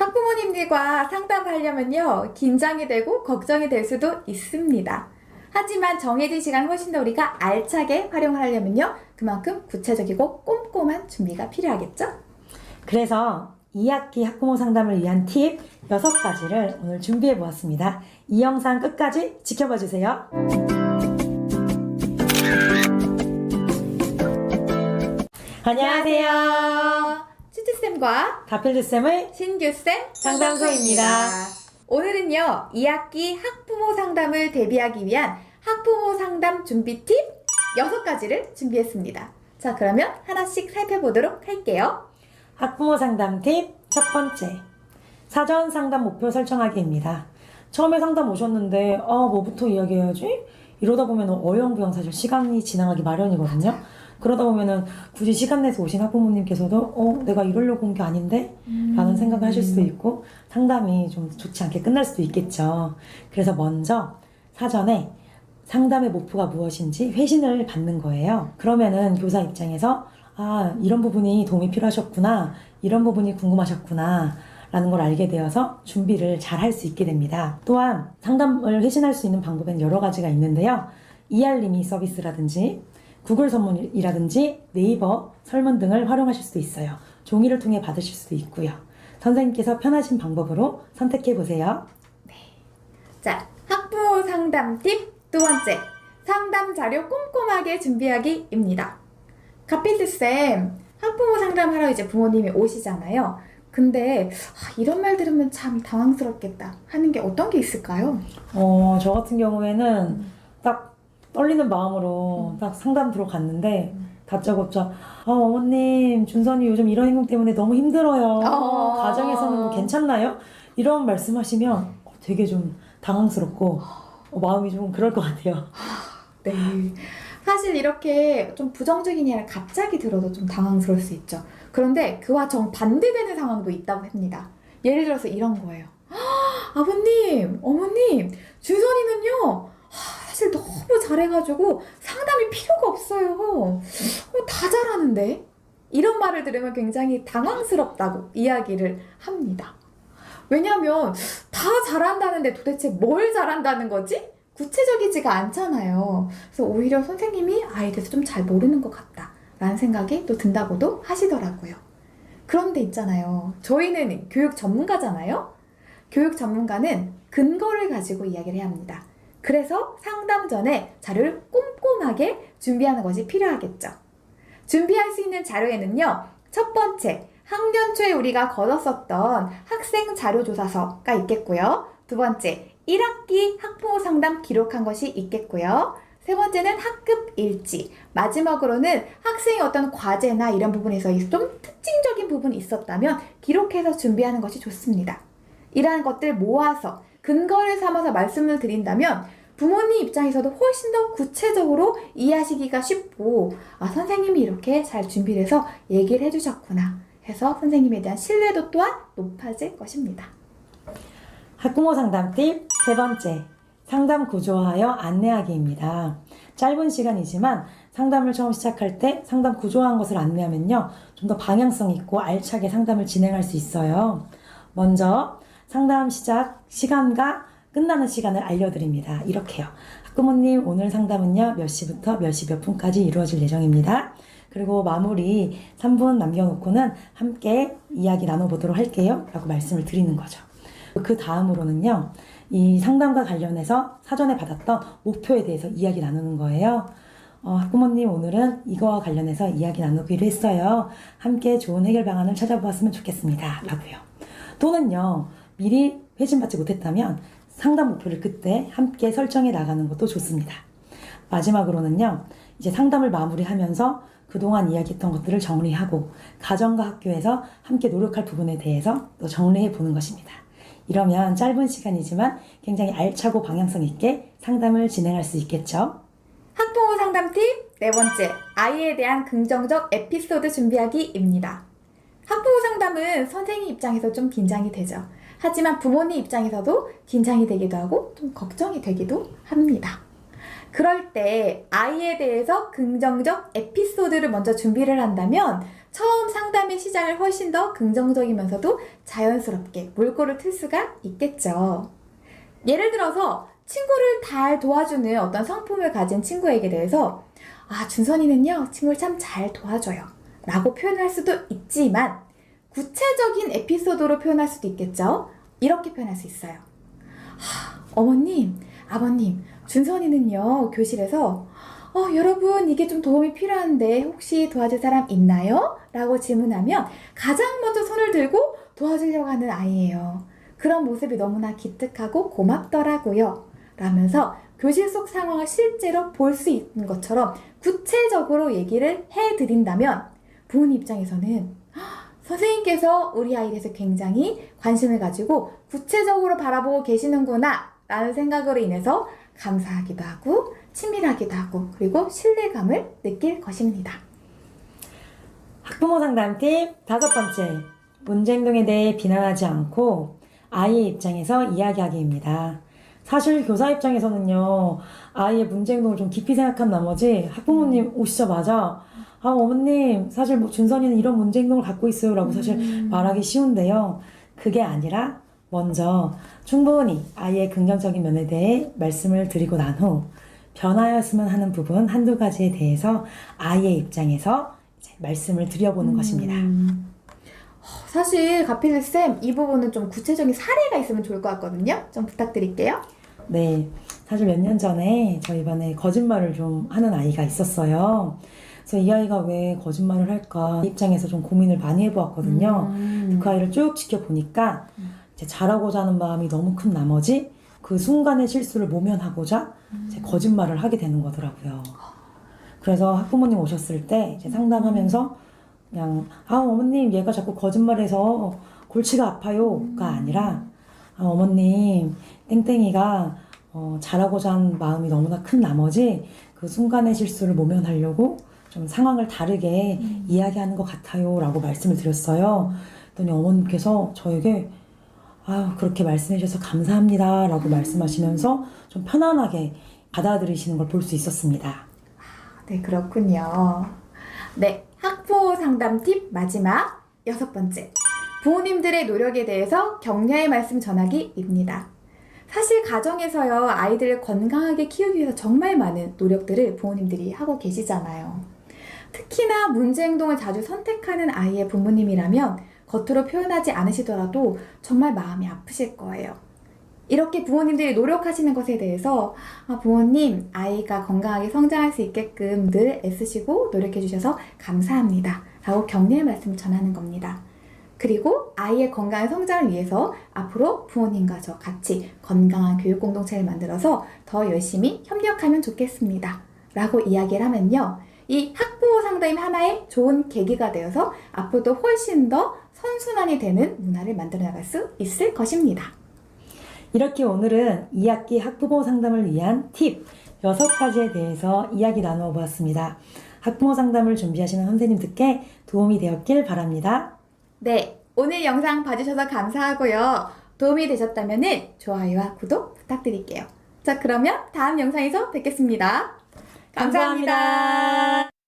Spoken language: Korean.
학부모님들과 상담하려면요, 긴장이 되고 걱정이 될 수도 있습니다. 하지만 정해진 시간 훨씬 더 우리가 알차게 활용하려면요, 그만큼 구체적이고 꼼꼼한 준비가 필요하겠죠? 그래서 2학기 학부모 상담을 위한 팁 6가지를 오늘 준비해 보았습니다. 이 영상 끝까지 지켜봐 주세요. 안녕하세요. 쭈쭈쌤과 다필드쌤의 신규쌤 상담소입니다. 오늘은요, 2학기 학부모 상담을 대비하기 위한 학부모 상담 준비 팁 6가지를 준비했습니다. 자, 그러면 하나씩 살펴보도록 할게요. 학부모 상담 팁 첫 번째. 사전 상담 목표 설정하기입니다. 처음에 상담 오셨는데, 아, 뭐부터 이야기해야지? 이러다 보면 어영부영 사실 시간이 지나가기 마련이거든요. 그러다 보면은 굳이 시간 내서 오신 학부모님께서도, 어, 내가 이러려고 온 게 아닌데? 라는 생각을 하실 수도 있고, 상담이 좀 좋지 않게 끝날 수도 있겠죠. 그래서 먼저 사전에 상담의 목표가 무엇인지 회신을 받는 거예요. 그러면은 교사 입장에서 아, 이런 부분이 도움이 필요하셨구나. 이런 부분이 궁금하셨구나. 라는 걸 알게 되어서 준비를 잘 할 수 있게 됩니다. 또한 상담을 회신할 수 있는 방법은 여러 가지가 있는데요. 이알림이 서비스라든지 구글 선문이라든지 네이버 설문 등을 활용하실 수도 있어요. 종이를 통해 받으실 수도 있고요. 선생님께서 편하신 방법으로 선택해 보세요. 자, 학부모 상담 팁 두 번째. 상담 자료 꼼꼼하게 준비하기입니다. 가필드 쌤, 학부모 상담하러 이제 부모님이 오시잖아요. 근데 아, 이런 말 들으면 참 당황스럽겠다 하는 게 어떤 게 있을까요? 어, 저 같은 경우에는 딱 떨리는 마음으로 딱 상담 들어갔는데 다짜고짜 아, 어머님 준선이 요즘 이런 행동 때문에 너무 힘들어요. 어. 가정에서는 뭐 괜찮나요? 이런 말씀하시면 되게 좀 당황스럽고 어, 마음이 좀 그럴 것 같아요. 네. 사실 이렇게 좀 부정적인 이야기를 갑자기 들어도 좀 당황스러울 수 있죠. 그런데 그와 정 반대되는 상황도 있다고 합니다. 예를 들어서 이런 거예요. "헉, 아버님, 어머님, 준선이는요, 하, 사실 너무 잘해가지고 상담이 필요가 없어요. 어, 다 잘하는데? 이런 말을 들으면 굉장히 당황스럽다고 이야기를 합니다. 왜냐면 다 잘한다는데 도대체 뭘 잘한다는 거지? 구체적이지가 않잖아요. 그래서 오히려 선생님이 아이에 대해서 좀 잘 모르는 것 같다. 라는 생각이 또 든다고도 하시더라고요. 그런데 있잖아요. 저희는 교육 전문가잖아요. 교육 전문가는 근거를 가지고 이야기를 해야 합니다. 그래서 상담 전에 자료를 꼼꼼하게 준비하는 것이 필요하겠죠. 준비할 수 있는 자료에는요, 첫 번째, 학년 초에 우리가 거뒀었던 학생 자료 조사서가 있겠고요. 두 번째, 1학기 학부모 상담 기록한 것이 있겠고요. 세 번째는 학급 일지. 마지막으로는 학생의 어떤 과제나 이런 부분에서 좀 특징적인 부분이 있었다면 기록해서 준비하는 것이 좋습니다. 이러한 것들 모아서 근거를 삼아서 말씀을 드린다면 부모님 입장에서도 훨씬 더 구체적으로 이해하시기가 쉽고 아 선생님이 이렇게 잘 준비를 해서 얘기를 해주셨구나 해서 선생님에 대한 신뢰도 또한 높아질 것입니다. 학부모 상담 팁 세 번째. 상담 구조화하여 안내하기입니다. 짧은 시간이지만 상담을 처음 시작할 때 상담 구조화한 것을 안내하면요. 좀 더 방향성 있고 알차게 상담을 진행할 수 있어요. 먼저 상담 시작 시간과 끝나는 시간을 알려드립니다. 이렇게요. 학부모님 오늘 상담은요. 몇 시부터 몇 시 몇 분까지 이루어질 예정입니다. 그리고 마무리 3분 남겨놓고는 함께 이야기 나눠보도록 할게요. 라고 말씀을 드리는 거죠. 그 다음으로는요, 이 상담과 관련해서 사전에 받았던 목표에 대해서 이야기 나누는 거예요. 어, 학부모님 오늘은 이거와 관련해서 이야기 나누기로 했어요. 함께 좋은 해결 방안을 찾아보았으면 좋겠습니다. 라고요. 또는요, 미리 회신받지 못했다면 상담 목표를 그때 함께 설정해 나가는 것도 좋습니다. 마지막으로는요, 이제 상담을 마무리하면서 그동안 이야기했던 것들을 정리하고 가정과 학교에서 함께 노력할 부분에 대해서 또 정리해 보는 것입니다. 이러면 짧은 시간이지만 굉장히 알차고 방향성 있게 상담을 진행할 수 있겠죠. 학부모 상담 팁 네 번째, 아이에 대한 긍정적 에피소드 준비하기입니다. 학부모 상담은 선생님 입장에서 좀 긴장이 되죠. 하지만 부모님 입장에서도 긴장이 되기도 하고 좀 걱정이 되기도 합니다. 그럴 때 아이에 대해서 긍정적 에피소드를 먼저 준비를 한다면 처음 상담의 시작을 훨씬 더 긍정적이면서도 자연스럽게 물꼬를 틀 수가 있겠죠. 예를 들어서 친구를 잘 도와주는 어떤 성품을 가진 친구에게 대해서 아, 준선이는요, 친구를 참 잘 도와줘요. 라고 표현할 수도 있지만 구체적인 에피소드로 표현할 수도 있겠죠. 이렇게 표현할 수 있어요. 하, 어머님, 아버님, 준선이는요, 교실에서 어, 여러분, 이게 좀 도움이 필요한데 혹시 도와줄 사람 있나요? 라고 질문하면 가장 먼저 손을 들고 도와주려고 하는 아이예요. 그런 모습이 너무나 기특하고 고맙더라고요. 라면서 교실 속 상황을 실제로 볼 수 있는 것처럼 구체적으로 얘기를 해드린다면 부모님 입장에서는 "헉, 선생님께서 우리 아이에 대해서 굉장히 관심을 가지고 구체적으로 바라보고 계시는구나 라는 생각으로 인해서 감사하기도 하고 친밀하기도 하고 그리고 신뢰감을 느낄 것입니다. 학부모 상담 팁 다섯 번째. 문제 행동에 대해 비난하지 않고 아이의 입장에서 이야기하기입니다. 사실 교사 입장에서는요, 아이의 문제 행동을 좀 깊이 생각한 나머지 학부모님 오시자마자 아, 어머님, 사실 뭐 준선이는 이런 문제 행동을 갖고 있어요. 라고 사실 말하기 쉬운데요. 그게 아니라 먼저 충분히 아이의 긍정적인 면에 대해 말씀을 드리고 난 후 변화였으면 하는 부분 한두 가지에 대해서 아이의 입장에서 이제 말씀을 드려보는 것입니다. 음. 어, 사실 가필리 쌤, 이 부분은 좀 구체적인 사례가 있으면 좋을 것 같거든요. 좀 부탁드릴게요. 네. 사실 몇 년 전에 저희 반에 거짓말을 좀 하는 아이가 있었어요. 그래서 이 아이가 왜 거짓말을 할까 입장에서 좀 고민을 많이 해보았거든요. 음. 그 아이를 쭉 지켜보니까 이제 잘하고자 하는 마음이 너무 큰 나머지 그 순간의 실수를 모면하고자 이제 거짓말을 하게 되는 거더라고요. 그래서 학부모님 오셨을 때 상담하면서 그냥 아 어머님 얘가 자꾸 거짓말해서 골치가 아파요가 아니라 아, 어머님 땡땡이가 어, 잘하고자 하는 마음이 너무나 큰 나머지 그 순간의 실수를 모면하려고 좀 상황을 다르게 이야기하는 것 같아요라고 말씀을 드렸어요. 그랬더니 어머님께서 저에게 아 그렇게 말씀해 주셔서 감사합니다라고 말씀하시면서 좀 편안하게 받아들이시는 걸 볼 수 있었습니다. 네, 그렇군요. 네, 학부모 상담 팁 마지막 여섯 번째. 부모님들의 노력에 대해서 격려의 말씀 전하기입니다. 사실 가정에서요, 아이들을 건강하게 키우기 위해서 정말 많은 노력들을 부모님들이 하고 계시잖아요. 특히나 문제 행동을 자주 선택하는 아이의 부모님이라면 겉으로 표현하지 않으시더라도 정말 마음이 아프실 거예요. 이렇게 부모님들이 노력하시는 것에 대해서 아, 부모님, 아이가 건강하게 성장할 수 있게끔 늘 애쓰시고 노력해 주셔서 감사합니다. 라고 격려의 말씀 전하는 겁니다. 그리고 아이의 건강한 성장을 위해서 앞으로 부모님과 저 같이 건강한 교육 공동체를 만들어서 더 열심히 협력하면 좋겠습니다. 라고 이야기를 하면요. 이 학부모 상담이 하나의 좋은 계기가 되어서 앞으로도 훨씬 더 선순환이 되는 문화를 만들어 나갈 수 있을 것입니다. 이렇게 오늘은 2학기 학부모 상담을 위한 팁 6가지에 대해서 이야기 나누어 보았습니다. 학부모 상담을 준비하시는 선생님들께 도움이 되었길 바랍니다. 네, 오늘 영상 봐주셔서 감사하고요. 도움이 되셨다면 좋아요와 구독 부탁드릴게요. 자, 그러면 다음 영상에서 뵙겠습니다 감사합니다. 감사합니다.